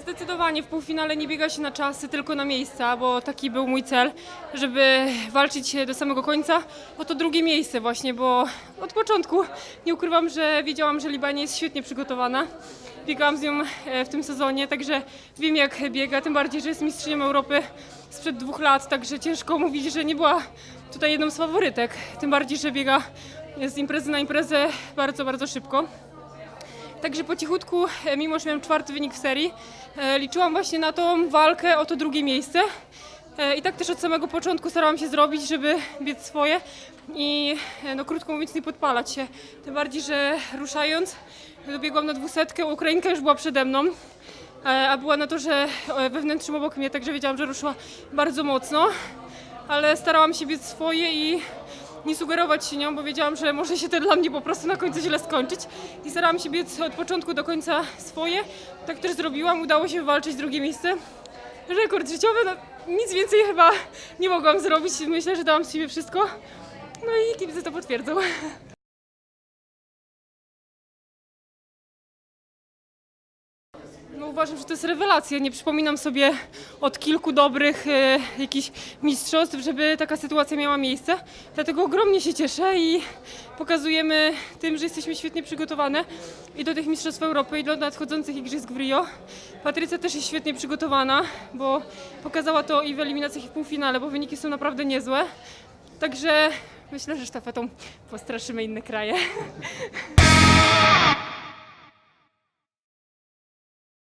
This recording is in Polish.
Zdecydowanie w półfinale nie biega się na czasy, tylko na miejsca, bo taki był mój cel, żeby walczyć do samego końca o to drugie miejsce właśnie, bo od początku nie ukrywam, że wiedziałam, że Libania jest świetnie przygotowana. Biegałam z nią e, w tym sezonie, także wiem jak biega, tym bardziej, że jest mistrzynią Europy sprzed dwóch lat, także ciężko mówić, że nie była tutaj jedną z faworytek, tym bardziej, że biega z imprezy na imprezę bardzo, bardzo szybko. Także po cichutku, e, mimo że miałem czwarty wynik w serii, e, liczyłam właśnie na tą walkę o to drugie miejsce. E, I tak też od samego początku starałam się zrobić, żeby biec swoje i no krótko mówiąc nie podpalać się. Tym bardziej, że ruszając dobiegłam na dwusetkę, Ukrainka już była przede mną, a była na to, że wewnętrznym obok mnie, także wiedziałam, że ruszyła bardzo mocno, ale starałam się biec swoje i nie sugerować się nią, bo wiedziałam, że może się to dla mnie po prostu na końcu źle skończyć. I starałam się biec od początku do końca swoje. Tak też zrobiłam, udało się wywalczyć drugie miejsce. Rekord życiowy, no nic więcej chyba nie mogłam zrobić. Myślę, że dałam z siebie wszystko. No i kibice to potwierdzą. No uważam, że to jest rewelacja. Nie przypominam sobie od kilku dobrych e, jakichś mistrzostw, żeby taka sytuacja miała miejsce. Dlatego ogromnie się cieszę i pokazujemy tym, że jesteśmy świetnie przygotowane i do tych mistrzostw Europy i do nadchodzących igrzysk w Rio. Patrycja też jest świetnie przygotowana, bo pokazała to i w eliminacjach i w półfinale, bo wyniki są naprawdę niezłe. Także myślę, że sztafetą postraszymy inne kraje.